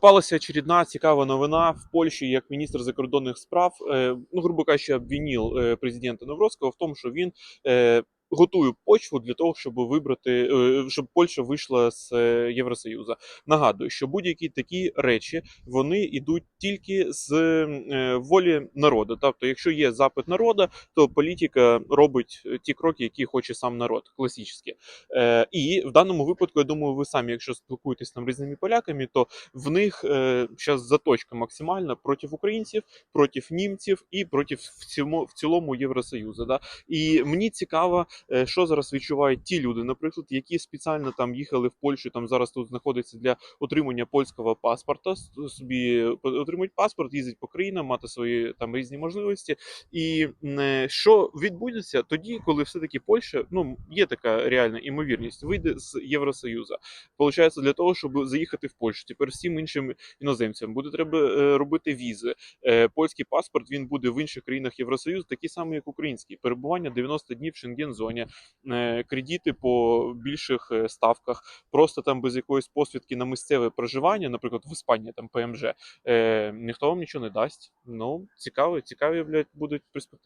Попалася очередна цікава новина в Польщі, як міністр закордонних справ, е, ну грубо кажучи, обвинив е, президента Новроцького в тому, що він готує почву для того, щоб вибрати, е, щоб Польща вийшла з е, Євросоюзу. Нагадую, що будь-які такі речі вони йдуть тільки з е, волі народу. Тобто, якщо є запит народу, то політика робить ті кроки, які хоче сам народ, класичні. І в даному випадку, я думаю, ви самі, якщо спілкуєтесь там різними поляками, то в них зараз заточка максимальна проти українців, проти німців і проти в цілому, Євросоюзу. І мені цікаво, що зараз відчувають ті люди, наприклад, які спеціально там їхали в Польщу, там зараз тут знаходяться для отримання польського паспорта, собі отримують паспорт, їздять по країнам, мати свої там різні можливості. І е, що відбудеться тоді, коли все-таки Польща, ну є така реальна імовірність, вийде з Євросоюзу. Получається, для того, щоб заїхати в Польщу, тепер всім іншим іноземцям буде треба е, робити візи. Е, Польський паспорт він буде в інших країнах Євросоюзу, такі самі, як український. Перебування 90 днів в Шенген-зоні, е, кредити по більших е, ставках, просто там без якоїсь посвідки на місцеве проживання, наприклад, в Іспанії там ПМЖ, е, ніхто вам нічого не дасть. Ну, цікаві, цікаві, блядь, будуть перспективи.